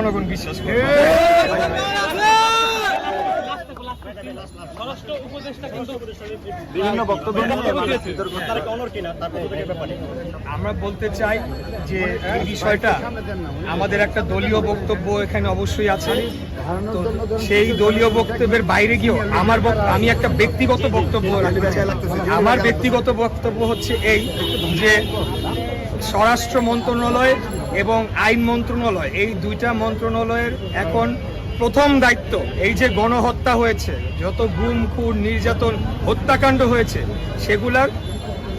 জনগণ বিশ্বাস করে বিভিন্ন বক্তব্য হচ্ছে। আমরা বলতে চাই যে এই বিষয়টা আমাদের একটা দলীয় বক্তব্য এখানে অবশ্যই আছে। তো সেই দলীয় বক্তব্যের বাইরে গিয়েও আমার আমি একটা ব্যক্তিগত বক্তব্য রাখতে চাই। আমার ব্যক্তিগত বক্তব্য হচ্ছে এই যে স্বরাষ্ট্র মন্ত্রণালয় এবং আইন মন্ত্রণালয়, এই দুইটা মন্ত্রণালয়ের এখন প্রথম দায়িত্ব, এই যে গণহত্যা হয়েছে, যত গুম, খুন, নির্যাতন, হত্যাকাণ্ড হয়েছে, সেগুলার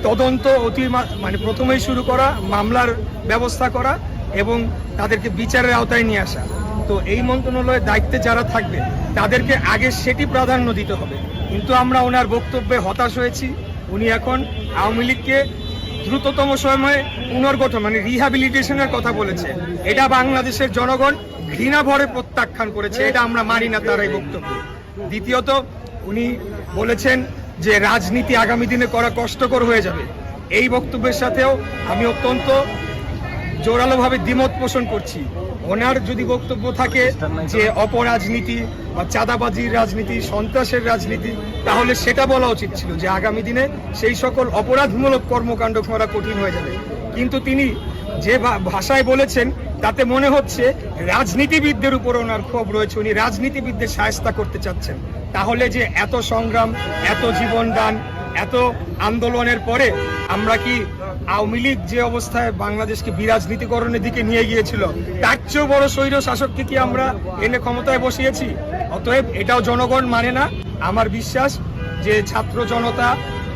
তদন্ত অতি মানে প্রথমেই শুরু করা, মামলার ব্যবস্থা করা এবং তাদেরকে বিচারের আওতায় নিয়ে আসা। তো এই মন্ত্রণালয়ের দায়িত্বে যারা থাকবে, তাদেরকে আগে সেটি প্রাধান্য দিতে হবে। কিন্তু আমরা ওনার বক্তব্যে হতাশ হয়েছি। উনি এখন আওয়ামী লীগকে দ্রুততম সময়ে পুনর্গঠন মানে রিহাবিলিটেশনের কথা বলেছে। এটা বাংলাদেশের জনগণ ঘৃণা ভরে প্রত্যাখ্যান করেছে, এটা আমরা মানি না তারাই বক্তব্য। দ্বিতীয়ত, উনি বলেছেন যে রাজনীতি আগামী দিনে করা কষ্টকর হয়ে যাবে। এই বক্তব্যের সাথেও আমি অত্যন্ত জোরালোভাবে দ্বিমত পোষণ করছি। ওনার যদি বক্তব্য থাকে যে অপরাজনীতি বা চাঁদাবাজির রাজনীতি, সন্ত্রাসের রাজনীতি, তাহলে সেটা বলা উচিত ছিল যে আগামী দিনে সেই সকল অপরাধমূলক কর্মকাণ্ড করা কঠিন হয়ে যাবে। কিন্তু তিনি যে ভাষায় বলেছেন, তাতে মনে হচ্ছে রাজনীতিবিদদের উপর ওনার ক্ষোভ রয়েছে, উনি রাজনীতিবিদদের সায়স্তা করতে চাচ্ছেন। তাহলে যে এত সংগ্রাম, এত জীবনদান, এত আন্দোলনের পরে আমরা কি আওয়ামী লীগ যে অবস্থায় বাংলাদেশকে বিরাজনীতিকরণের দিকে নিয়ে গিয়েছিল, তার চেয়েও বড় স্বৈর শাসককে কি আমরা এনে ক্ষমতায় বসিয়েছি? অতএব এটাও জনগণ মানে না। আমার বিশ্বাস যে ছাত্র জনতা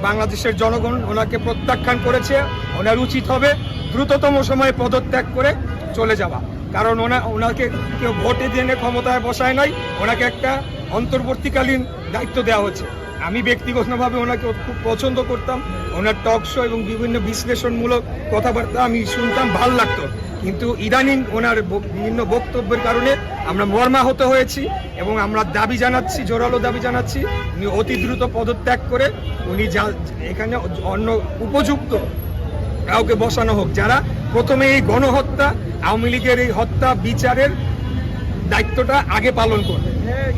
বাংলাদেশের জনগণ ওনাকে প্রত্যাখ্যান করেছে, ওনার উচিত হবে দ্রুততম সময়ে পদত্যাগ করে চলে যাওয়া। কারণ ওনা, ওনাকে কেউ ভোটে দিয়ে ক্ষমতায় বসায় নাই, ওনাকে একটা অন্তর্বর্তীকালীন দায়িত্ব দেওয়া হচ্ছে আমি ব্যক্তিগতভাবে ওনাকে খুব পছন্দ করতাম। ওনার টক শো এবং বিভিন্ন বিশ্লেষণমূলক কথাবার্তা আমি শুনতাম, ভালো লাগতো। কিন্তু ইদানিং ওনার বিভিন্ন বক্তব্যের কারণে আমরা মর্মাহত হয়েছি এবং আমরা দাবি জানাচ্ছি, জোরালো দাবি জানাচ্ছি, উনি অতি দ্রুত পদত্যাগ করে উনি যা, এখানে অন্য উপযুক্ত কাউকে বসানো হোক। যারা প্রথমে এই গণহত্যা, আওয়ামী লীগের এই হত্যা বিচারের দায়িত্বটা আগে পালন করবে।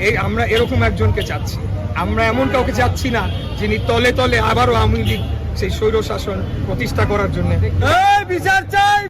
এই আমরা এরকম একজনকে চাচ্ছি। আমরা এমন কাউকে যাচ্ছি না যিনি তলে তলে আবারও আওয়ামী লীগ সেই স্বৈর শাসন প্রতিষ্ঠা করার জন্য। বিচার চাই!